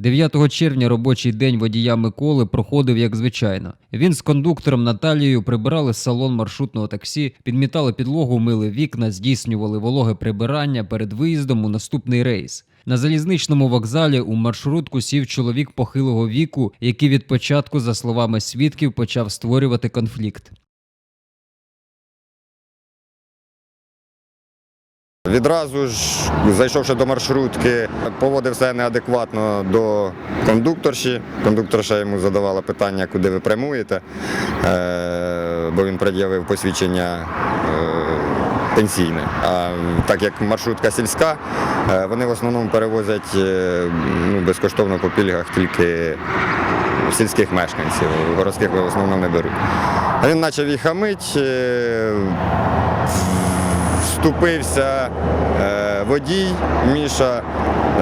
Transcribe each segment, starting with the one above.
9 червня робочий день водія Миколи проходив як звичайно. Він з кондуктором Наталією прибирали салон маршрутного таксі, підмітали підлогу, мили вікна, здійснювали вологе прибирання перед виїздом у наступний рейс. На залізничному вокзалі у маршрутку сів чоловік похилого віку, який від початку, за словами свідків, почав створювати конфлікт. Відразу ж, зайшовши до маршрутки, поводив себе неадекватно до кондукторші. Кондукторша йому задавала питання, куди ви прямуєте, е, бо він пред'явив посвідчення е, пенсійне. А так як маршрутка сільська, е, вони в основному перевозять ну, безкоштовно по пільгах тільки сільських мешканців, городських в основному не беруть. А він почав їх хамить. Вступився е, водій Міша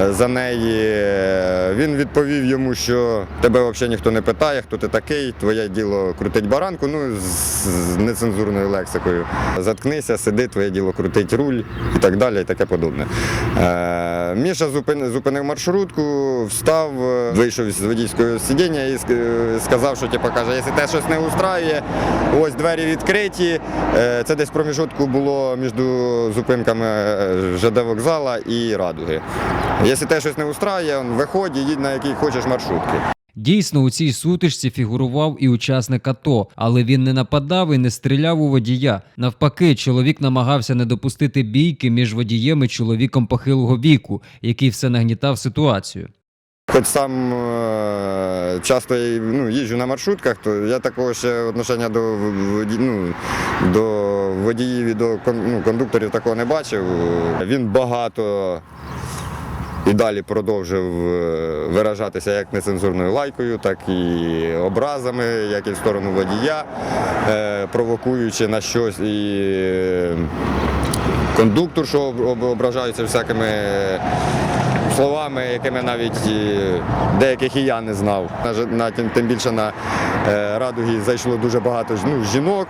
е, за неї. Е, Він відповів йому, що тебе взагалі ніхто не питає, хто ти такий, твоє діло крутить баранку, ну з, нецензурною лексикою. Заткнися, сиди, твоє діло крутить руль і так далі, і таке подобне. Е, Міша зупинив, маршрутку, встав, вийшов з водійського сидіння і сказав, що типу, каже, якщо те щось не устраює, ось двері відкриті. Це десь проміжутку було між зупинками е, ЖД вокзала і Радуги. Якщо те щось не устраює, он, виходь і їдь на якій хочеш маршрутки. Дійсно, у цій сутичці фігурував і учасник АТО, але він не нападав і не стріляв у водія. Навпаки, чоловік намагався не допустити бійки між водієм і чоловіком похилого віку, який все нагнітав ситуацію. Хоч сам е, часто ну, їжджу на маршрутках, то я такого ще відношення до, ну, до водіїв і до ну, кондукторів такого не бачив. Він багато і далі продовжив е, виражатися як нецензурною лайкою, так і образами, як і в сторону водія, е, провокуючи на щось і е, кондуктор, що об- об- ображається всякими словами, якими навіть деяких і я не знав. На, тим, більше на радугі зайшло дуже багато ну, жінок.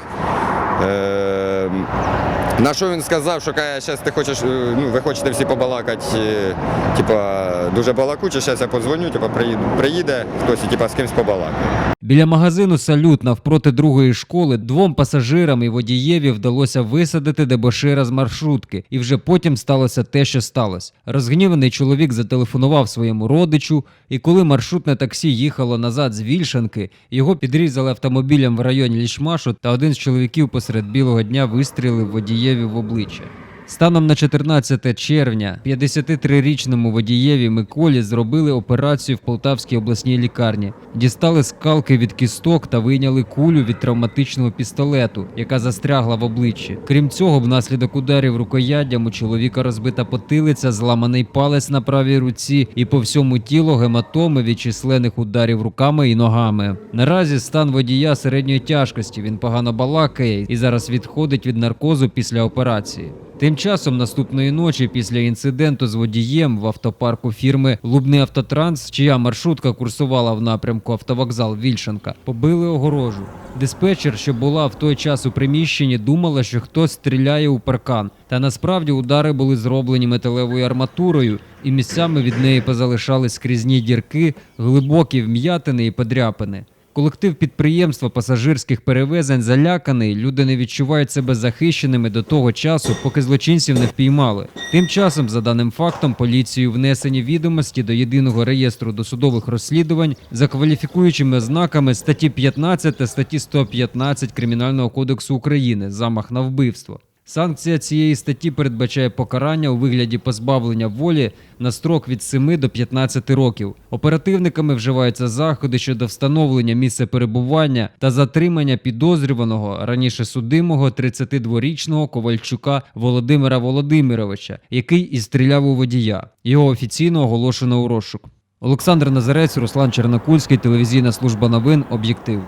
Um, на що він сказав, що каже, зараз ти хочеш, е, ну, ви хочете всі побалакати, е, типа, дуже балакуче, зараз я подзвоню, типа, приїде, приїде хтось типа, з кимось побалакає. Біля магазину Салют навпроти другої школи двом пасажирам і водієві вдалося висадити дебошира з маршрутки, і вже потім сталося те, що сталося. Розгніваний чоловік зателефонував своєму родичу, і коли маршрутне таксі їхало назад з Вільшанки, його підрізали автомобілем в районі Лічмашу, та один з чоловіків посеред білого дня вистрілив водієві в обличчя. Станом на 14 червня 53-річному водієві Миколі зробили операцію в Полтавській обласній лікарні. Дістали скалки від кісток та вийняли кулю від травматичного пістолету, яка застрягла в обличчі. Крім цього, внаслідок ударів рукояддям у чоловіка розбита потилиця, зламаний палець на правій руці і по всьому тілу гематоми від численних ударів руками і ногами. Наразі стан водія середньої тяжкості. Він погано балакає і зараз відходить від наркозу після операції. Тим часом наступної ночі, після інциденту з водієм в автопарку фірми Лубний Автотранс, чия маршрутка курсувала в напрямку автовокзал Вільшанка, побили огорожу. Диспетчер, що була в той час у приміщенні, думала, що хтось стріляє у паркан. Та насправді удари були зроблені металевою арматурою, і місцями від неї позалишали скрізні дірки, глибокі вм'ятини і подряпини. Колектив підприємства пасажирських перевезень заляканий, люди не відчувають себе захищеними до того часу, поки злочинців не впіймали. Тим часом, за даним фактом, поліцією внесені відомості до єдиного реєстру досудових розслідувань за кваліфікуючими ознаками статті 15 та статті 115 Кримінального кодексу України замах на вбивство. Санкція цієї статті передбачає покарання у вигляді позбавлення волі на строк від 7 до 15 років. Оперативниками вживаються заходи щодо встановлення місця перебування та затримання підозрюваного раніше судимого 32-річного Ковальчука Володимира Володимировича, який і стріляв у водія. Його офіційно оголошено у розшук. Олександр Назарець, Руслан Чернокульський, телевізійна служба новин, об'єктив.